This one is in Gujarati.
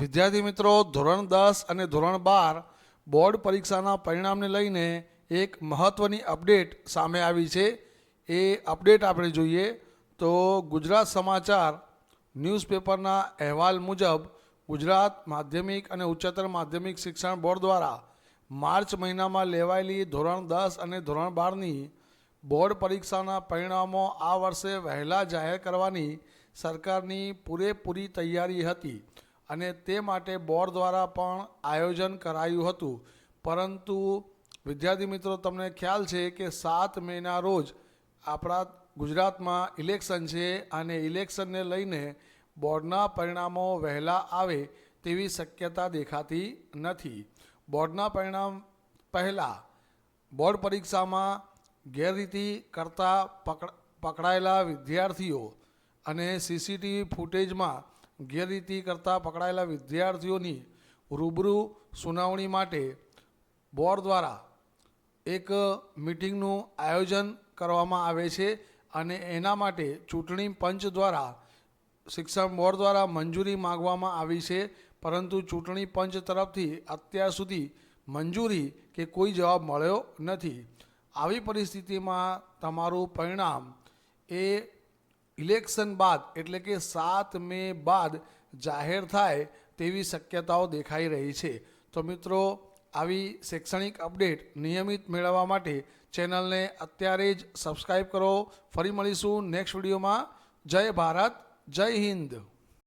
વિદ્યાર્થી મિત્રો, ધોરણ દસ અને ધોરણ બાર બોર્ડ પરીક્ષાના પરિણામને લઈને એક મહત્ત્વની અપડેટ સામે આવી છે. એ અપડેટ આપણે જોઈએ તો ગુજરાત સમાચાર ન્યૂઝપેપરના અહેવાલ મુજબ ગુજરાત માધ્યમિક અને ઉચ્ચતર માધ્યમિક શિક્ષણ બોર્ડ દ્વારા માર્ચ મહિનામાં લેવાયેલી ધોરણ દસ અને ધોરણ બારની બોર્ડ પરીક્ષાના પરિણામો આ વર્ષે વહેલા જાહેર કરવાની સરકારની પૂરેપૂરી તૈયારી હતી. અને તે માટે બોર્ડ દ્વારા પણ આયોજન કરાયું હતું. પરંતુ વિદ્યાર્થી મિત્રો, તમને ખ્યાલ છે કે સાત મેના રોજ આપણા ગુજરાતમાં ઇલેક્શન છે અને ઇલેક્શનને લઈને બોર્ડના પરિણામો વહેલા આવે તેવી શક્યતા દેખાતી નથી. બોર્ડના પરિણામ પહેલાં બોર્ડ પરીક્ષામાં ગેરરીતિ કરતા પકડ, પકડાયેલા વિદ્યાર્થીઓ અને સીસીટીવી ફૂટેજમાં ગેરરીતિ કરતા પકડાયેલા વિદ્યાર્થીઓની રૂબરૂ સુનાવણી માટે બોર્ડ દ્વારા એક મિટિંગનું આયોજન કરવામાં આવે છે અને એના માટે ચૂંટણી પંચ દ્વારા શિક્ષણ બોર્ડ દ્વારા મંજૂરી માગવામાં આવી છે. પરંતુ ચૂંટણી પંચ તરફથી અત્યાર સુધી મંજૂરી કે કોઈ જવાબ મળ્યો નથી. આવી પરિસ્થિતિમાં તમારું પરિણામ એ ઇલેક્શન બાદ, એટલે કે સાત મે બાદ જાહેર થાય તેવી શક્યતાઓ દેખાઈ રહી છે. તો મિત્રો, આવી શૈક્ષણિક અપડેટ નિયમિત મેળવવા માટે ચેનલને અત્યારે જ સબસ્ક્રાઈબ કરો. ફરી મળીશું નેક્સ્ટ વિડીયોમાં. જય ભારત, જય હિન્દ.